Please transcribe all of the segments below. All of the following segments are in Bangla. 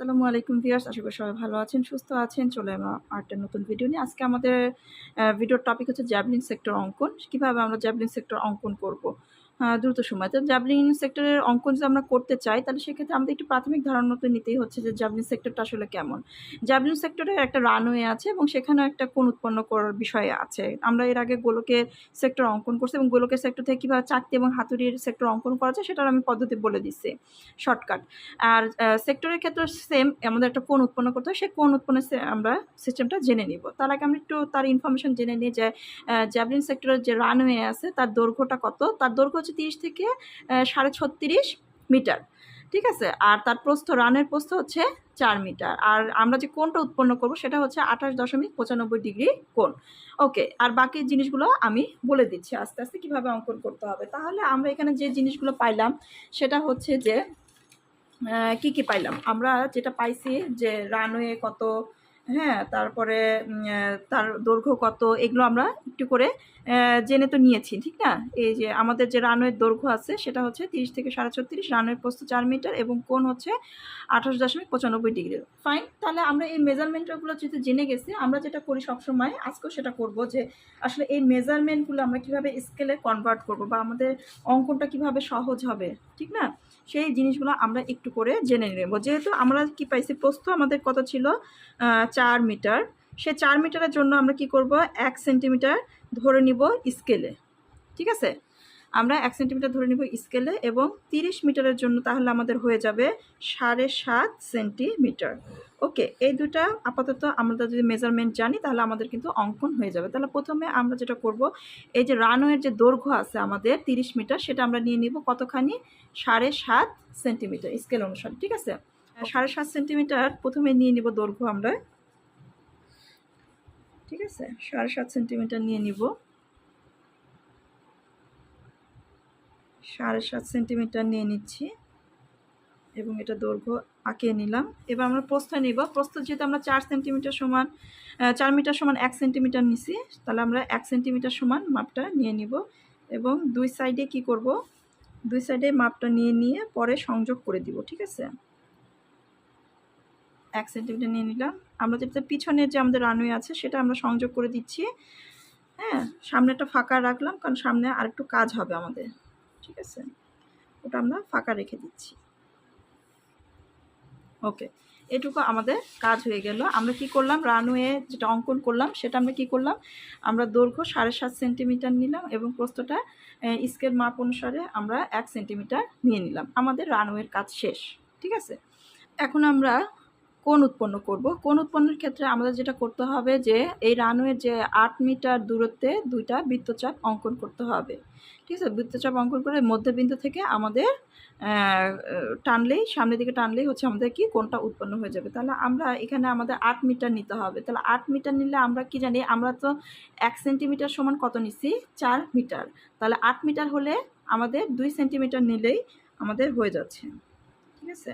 আসসালামু আলাইকুম ভিউয়ার্স, আশা করি সবাই ভালো আছেন, সুস্থ আছেন। চলে আমরা আরেকটা নতুন ভিডিও নিয়ে। আজকে আমাদের ভিডিওর টপিক হচ্ছে জ্যাভলিন সেক্টর অঙ্কন। কীভাবে আমরা জ্যাভলিন সেক্টর অঙ্কন করব? দ্রুত সময়। তো জ্যাভলিন সেক্টরের অঙ্কন যদি আমরা করতে চাই, তাহলে সেক্ষেত্রে আমাদের একটু প্রাথমিক ধারণা তো নিতেই হচ্ছে যে জ্যাভলিন সেক্টরটা আসলে কেমন। জ্যাভলিন সেক্টরের একটা রানওয়ে আছে এবং সেখানে একটা কোন উৎপন্ন করার বিষয় আছে। আমরা এর আগে গোলকের সেক্টর অঙ্কন করছি এবং গোলকের সেক্টর থেকে কীভাবে চাকতি এবং হাতুড়ির সেক্টর অঙ্কন করা যায় সেটার আমি পদ্ধতি বলে দিচ্ছি। শর্টকাট আর সেক্টরের ক্ষেত্রে সেম আমাদের একটা কোন উৎপন্ন করতে হয় সে কোন উৎপন্ন আমরা সিস্টেমটা জেনে নিব। তার আগে আমরা একটু তার ইনফরমেশন জেনে নিই যে জ্যাভলিন সেক্টরের যে রানওয়ে আছে, তার দৈর্ঘ্যটা কত? তার দৈর্ঘ্য হচ্ছে তিরিশ থেকে সাড়ে ছত্রিশ মিটার। ঠিক আছে? আর তার প্রস্থ, রানের প্রস্থ হচ্ছে চার মিটার। আর আমরা যে কোনটা উৎপন্ন করব সেটা হচ্ছে আঠাশ দশমিক পঁচানব্বই ডিগ্রি কোণ। ওকে, আর বাকি জিনিসগুলো আমি বলে দিচ্ছি আস্তে আস্তে কীভাবে অঙ্কন করতে হবে। তাহলে আমরা এখানে যে জিনিসগুলো পাইলাম, সেটা হচ্ছে যে কি কি পাইলাম? আমরা যেটা পাইছি যে রানওয়ে কত হ্যাঁ তারপরে তার দৈর্ঘ্য কত, এগুলো আমরা একটু করে জেনে তো নিয়েছি, ঠিক না? এই যে আমাদের যে রানওয়ের দৈর্ঘ্য আছে, সেটা হচ্ছে তিরিশ থেকে সাড়ে ছত্রিশ, রানওয়ের প্রস্থ চার মিটার এবং কোন হচ্ছে আঠাশ দশমিক পঁচানব্বই ডিগ্রি। ফাইন, তাহলে আমরা এই মেজারমেন্টগুলো যেহেতু জেনে গেছি, আমরা যেটা করি সবসময়, আজকেও সেটা করব যে, আসলে এই মেজারমেন্টগুলো আমরা কীভাবে স্কেলে কনভার্ট করব বা আমাদের অঙ্কনটা কীভাবে সহজ হবে, ঠিক না? সেই জিনিসগুলো আমরা একটু করে জেনে নেব। যেহেতু আমরা কি পাইছি, প্রস্থ আমাদের কত ছিল? চার মিটার। সে চার মিটারের জন্য আমরা কি করব? এক সেন্টিমিটার ধরে নিব স্কেলে। ঠিক আছে? আমরা এক সেন্টিমিটার ধরে নিব স্কেলে এবং তিরিশ মিটারের জন্য তাহলে আমাদের হয়ে যাবে সাড়ে সাত সেন্টিমিটার। ওকে এই দুটা আপাতত আমরা যদি মেজারমেন্ট জানি তাহলে আমাদের কিন্তু অঙ্কন হয়ে যাবে। তাহলে প্রথমে আমরা যেটা করব এই যে রানওয়ের যে দৈর্ঘ্য আছে আমাদের তিরিশ মিটার সেটা আমরা নিয়ে নিব কতখানি? সাড়ে সাত সেন্টিমিটার স্কেল অনুসারে ঠিক আছে? সাড়ে সাত সেন্টিমিটার প্রথমে নিয়ে নিব দৈর্ঘ্য আমরা। ঠিক আছে? সাড়ে সাত সেন্টিমিটার নিয়ে নিব। সাড়ে সাত সেন্টিমিটার নিয়ে নিচ্ছি। এবং এটা দৈর্ঘ্য আঁকিয়ে নিলাম। এবার আমরা প্রস্থ নিব। প্রস্থ যেহেতু আমরা চার সেন্টিমিটার সমান চার মিটার সমান এক সেন্টিমিটার নিছি, তাহলে আমরা এক সেন্টিমিটার সমান মাপটা নিয়ে নিব এবং দুই সাইডে কি করব? দুই সাইডে মাপটা নিয়ে নিয়ে পরে সংযোগ করে দিব, ঠিক আছে? এক সেন্টিমিটার নিয়ে নিলাম। আমরা যেটা পিছনের যে আমাদের রানওয়ে আছে, সেটা আমরা সংযোগ করে দিচ্ছি। হ্যাঁ সামনেটা ফাঁকা রাখলাম, কারণ সামনে আরেকটু কাজ হবে আমাদের, ঠিক আছে? ওটা আমরা ফাঁকা রেখে দিচ্ছি। ওকে, এটুকু আমাদের কাজ হয়ে গেল। আমরা কি করলাম? রানওয়ে যেটা অঙ্কন করলাম, সেটা আমরা কি করলাম? আমরা দৈর্ঘ্য সাড়ে সাত সেন্টিমিটার নিলাম এবং প্রস্তটা স্কেল মাপ অনুসারে আমরা এক সেন্টিমিটার নিয়ে নিলাম। আমাদের রানওয়ের কাজ শেষ, ঠিক আছে? এখন আমরা কোন উৎপন্ন করব? কোন উৎপন্নের ক্ষেত্রে আমাদের যেটা করতে হবে যে, এই রানওয়ের যে আট মিটার দূরত্বে দুইটা বৃত্তচাপ অঙ্কন করতে হবে। ঠিক আছে? বৃত্তচাপ অঙ্কন করে মধ্যবিন্দু থেকে আমাদের টানলেই, সামনের দিকে টানলেই হচ্ছে আমাদের কি? কোনটা উৎপন্ন হয়ে যাবে? তাহলে আমরা এখানে আমাদের আট মিটার নিতে হবে। তাহলে আট মিটার নিলে আমরা কি জানি? আমরা তো এক সেন্টিমিটার সমান কত নিছি চার মিটার। তাহলে আট মিটার হলে আমাদের দুই সেন্টিমিটার নিলেই আমাদের হয়ে যাচ্ছে। ঠিক আছে?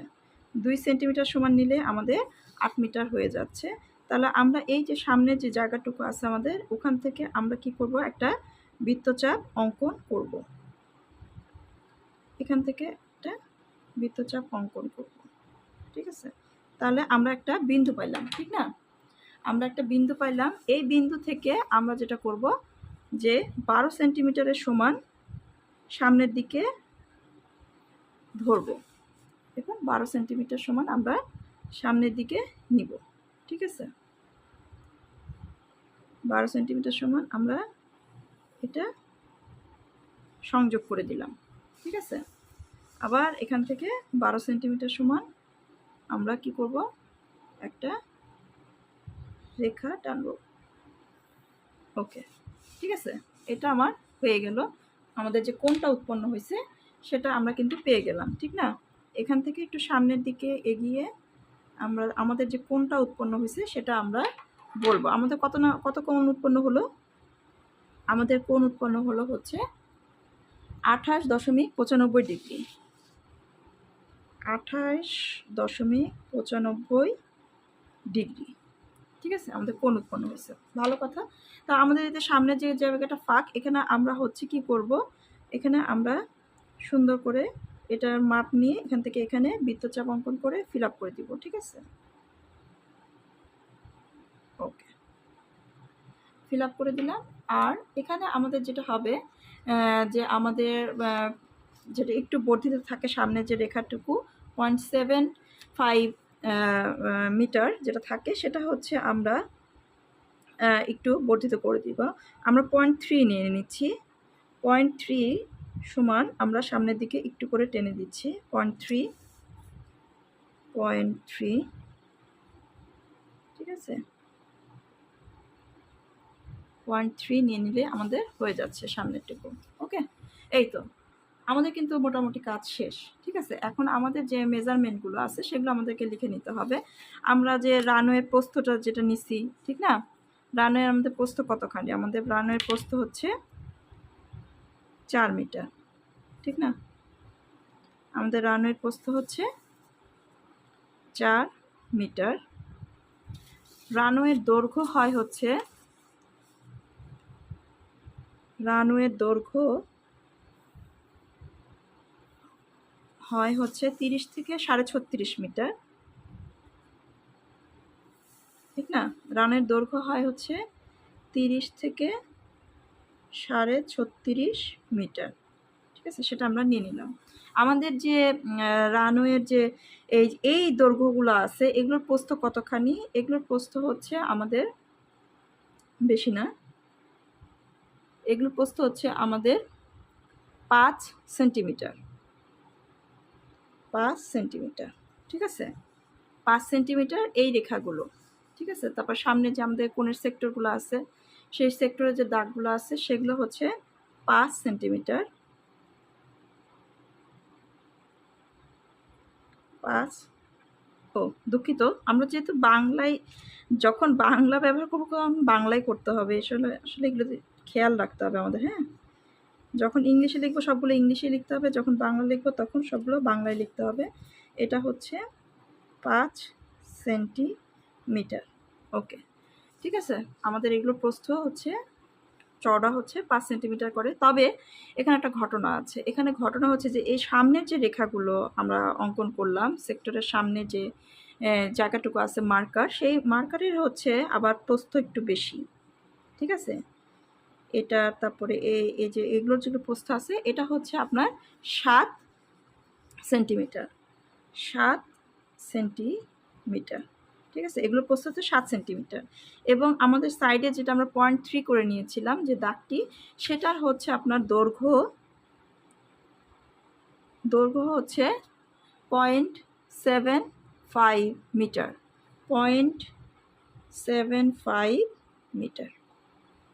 দুই সেন্টিমিটার সমান নিলে আমাদের আট মিটার হয়ে যাচ্ছে। তাহলে আমরা এই যে সামনে যে জায়গাটুকু আছে আমাদের, ওখান থেকে আমরা কি করব? একটা বৃত্তচাপ অঙ্কন করব। এখান থেকে একটা বৃত্তচাপ অঙ্কন করব। ঠিক আছে? তাহলে আমরা একটা বিন্দু পাইলাম, ঠিক না? আমরা একটা বিন্দু পাইলাম। এই বিন্দু থেকে আমরা যেটা করব যে বারো সেন্টিমিটারের সমান সামনের দিকে ধরবো। বারো সেন্টিমিটার সমান আমরা সামনের দিকে নিব, ঠিক আছে? বারো সেন্টিমিটার সমান আমরা এটা সংযোগ করে দিলাম, ঠিক আছে? আবার এখান থেকে বারো সেন্টিমিটার সমান আমরা কি করব? একটা রেখা টানব। ওকে, ঠিক আছে? এটা আমার হয়ে গেল। আমাদের যে কোনটা উৎপন্ন হয়েছে সেটা আমরা কিন্তু পেয়ে গেলাম, ঠিক না? এখান থেকে একটু সামনের দিকে এগিয়ে আমরা, আমাদের যে কোনটা উৎপন্ন হয়েছে সেটা আমরা বলব। আমাদের কত না, কত কোণ উৎপন্ন হলো? আমাদের কোন উৎপন্ন হলো হচ্ছে আঠাশ দশমিক পঁচানব্বই ডিগ্রি। আঠাশ দশমিক পঁচানব্বই ডিগ্রি। ঠিক আছে? আমাদের কোন উৎপন্ন হয়েছে। ভালো কথা। তা আমাদের এতে সামনে যে জায়গাটা ফাঁক, এখানে আমরা হচ্ছে কি করব? এখানে আমরা সুন্দর করে এটার মাপ নিয়ে এখান থেকে এখানে বৃত্তচাপ অঙ্কন করে ফিল করে দিব, ঠিক আছে? ওকে ফিল করে দিলাম। আর এখানে আমাদের যেটা হবে যে আমাদের যেটা একটু বর্ধিত থাকে সামনে যে রেখাটুকু পয়েন্ট সেভেন ফাইভ মিটার যেটা থাকে, সেটা হচ্ছে আমরা একটু বর্ধিত করে দিব। আমরা পয়েন্ট থ্রি নিয়ে নিচ্ছি। পয়েন্ট থ্রি সমান, আমরা সামনের দিকে একটু করে টেনে দিচ্ছি পয়েন্ট থ্রি পয়েন্ট থ্রি ঠিক আছে? পয়েন্ট থ্রি নিয়ে নিলে আমাদের হয়ে যাচ্ছে সামনেরটুকু ওকে এই তো, আমাদের কিন্তু মোটামুটি কাজ শেষ, ঠিক আছে? এখন আমাদের যে মেজারমেন্টগুলো আছে, সেগুলো আমাদেরকে লিখে নিতে হবে। আমরা যে রানওয়ের প্রস্থটা যেটা নিছি, ঠিক না? রানওয়ের আমাদের প্রস্থ কতখানি? আমাদের রানওয়ের প্রস্থ হচ্ছে চার মিটার, ঠিক না? আমাদের রানওয়ের প্রস্থ হচ্ছে চার মিটার। রানওয়ের দৈর্ঘ্য হয় হচ্ছে রানওয়ের দৈর্ঘ্য হয় হচ্ছে তিরিশ থেকে সাড়ে ছত্রিশ মিটার, ঠিক না? রানের দৈর্ঘ্য হয় হচ্ছে তিরিশ থেকে সাড়ে ছত্রিশ মিটার। ঠিক আছে? সেটা আমরা নিয়ে নিলাম। আমাদের যে রানওয়ের যে, এই এই দৈর্ঘ্যগুলো আছে, এগুলোর প্রস্থ কতখানি? এগুলোর প্রস্থ হচ্ছে আমাদের বেশি না। এগুলোর প্রস্থ হচ্ছে আমাদের পাঁচ সেন্টিমিটার। পাঁচ সেন্টিমিটার। ঠিক আছে? পাঁচ সেন্টিমিটার এই রেখাগুলো। ঠিক আছে? তারপর সামনে যে আমাদের কোণের সেক্টরগুলো আছে সেই সেক্টরে যে দাগগুলো আছে, সেগুলো হচ্ছে পাঁচ সেন্টিমিটার পাঁচ। ও, দুঃখিত। আমরা যেহেতু বাংলায়, যখন বাংলা ব্যবহার করব, তখন বাংলায় করতে হবে। আসলে আসলে এগুলো খেয়াল রাখতে হবে আমাদের হ্যাঁ? যখন ইংলিশে লিখব, সবগুলো ইংলিশে লিখতে হবে। যখন বাংলা লিখব, তখন সবগুলো বাংলায় লিখতে হবে। এটা হচ্ছে পাঁচ সেন্টিমিটার ওকে। ঠিক আছে? আমাদের এগুলো প্রস্থ হচ্ছে, চওড়া হচ্ছে পাঁচ সেন্টিমিটার করে। তবে এখানে একটা ঘটনা আছে। এখানে ঘটনা হচ্ছে যে, এই সামনের যে রেখাগুলো আমরা অঙ্কন করলাম, সেক্টরের সামনে যে জায়গাটুকু আছে মার্কার, সেই মার্কারের হচ্ছে আবার প্রস্থ একটু বেশি। ঠিক আছে? এটা তারপরে এই এই যে এগুলোর যেগুলো প্রস্থ আছে, এটা হচ্ছে আপনার সাত সেন্টিমিটার। সাত সেন্টিমিটার। ঠিক আছে? এগুলোর প্রস্থ হচ্ছে সাত সেন্টিমিটার। এবং আমাদের সাইডে যেটা আমরা পয়েন্ট থ্রি করে নিয়েছিলাম, যে দাগটি, সেটার হচ্ছে আপনার দৈর্ঘ্য দৈর্ঘ্য হচ্ছে point seven five metre point seven five metre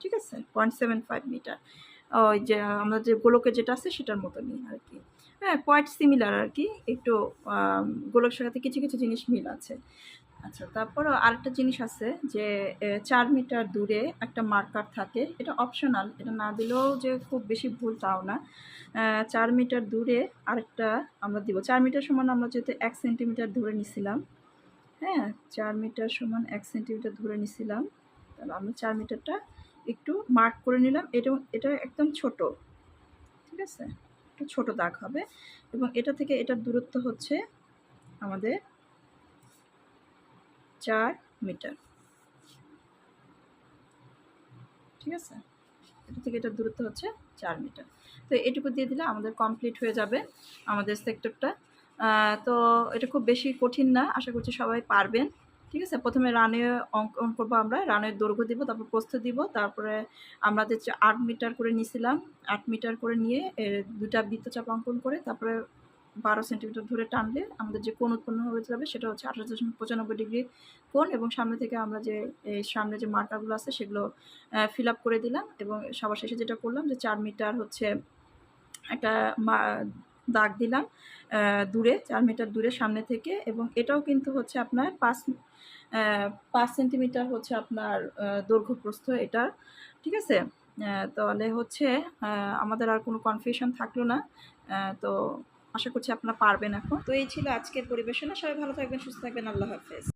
ঠিক আছে? পয়েন্ট সেভেন ফাইভ মিটার ওই যে, আমরা যে গোলকে যেটা আছে, সেটার মতনই আর কি। হ্যাঁ কোয়াইট সিমিলার আর কি একটু আম, গোলকের সাথে কিছু কিছু জিনিস মিল আছে। আচ্ছা তারপরও আরেকটা জিনিস আছে যে চার মিটার দূরে একটা মার্কার থাকে। এটা অপশনাল এটা না দিলেও যে খুব বেশি ভুল তাও না। চার মিটার দূরে আরেকটা আমরা দিব। চার মিটার সমান আমরা যেহেতু এক সেন্টিমিটার ধরে নিছিলাম হ্যাঁ চার মিটার সমান এক সেন্টিমিটার ধরে নিছিলাম তাহলে আমরা চার মিটারটা একটু মার্ক করে নিলাম। এটা এটা একদম ছোট ঠিক আছে? একটু ছোট দাগ হবে এবং এটা থেকে এটার দূরত্ব হচ্ছে আমাদের চার মিটার। ঠিক আছে? এটা থেকে এটার দূরত্ব হচ্ছে চার মিটার। তো এটুকু দিয়ে দিলে আমাদের কমপ্লিট হয়ে যাবে আমাদের সেক্টরটা তো এটা খুব বেশি কঠিন না, আশা করছি সবাই পারবেন। ঠিক আছে? প্রথমে রানে অঙ্কন করব আমরা। রানের দৈর্ঘ্য দিব, তারপর প্রস্থ দিব, তারপরে আমরা যে আট মিটার করে নিয়েছিলাম আট মিটার করে নিয়ে দুটা বৃত্তচাপ অঙ্কন করে তারপরে বারো সেন্টিমিটার ধরে টানলে আমাদের যে কোণ উৎপন্ন হয়ে যাবে সেটা হচ্ছে আঠাশ দশমিক পঁচানব্বই ডিগ্রি কোণ এবং সামনে থেকে আমরা যে সামনে যে মার্কারগুলো আছে সেগুলো ফিল আপ করে দিলাম এবং সবার শেষে যেটা করলাম যে চার মিটার হচ্ছে একটা দাগ দিলাম দূরে, চার মিটার দূরে সামনে থেকে এবং এটাও কিন্তু হচ্ছে আপনার পাঁচ পাঁচ সেন্টিমিটার হচ্ছে আপনার দৈর্ঘ্যপ্রস্থ দৈর্ঘ্য প্রস্থ এটা, ঠিক আছে? তাহলে হচ্ছে আমাদের আর কোনো কনফিউশন থাকল না তো আশা করছি আপনারা পারবেন এখন। তো এই ছিল আজকের পরিবেশনা। সবাই ভালো থাকবেন, সুস্থ থাকবেন। আল্লাহ হাফেজ।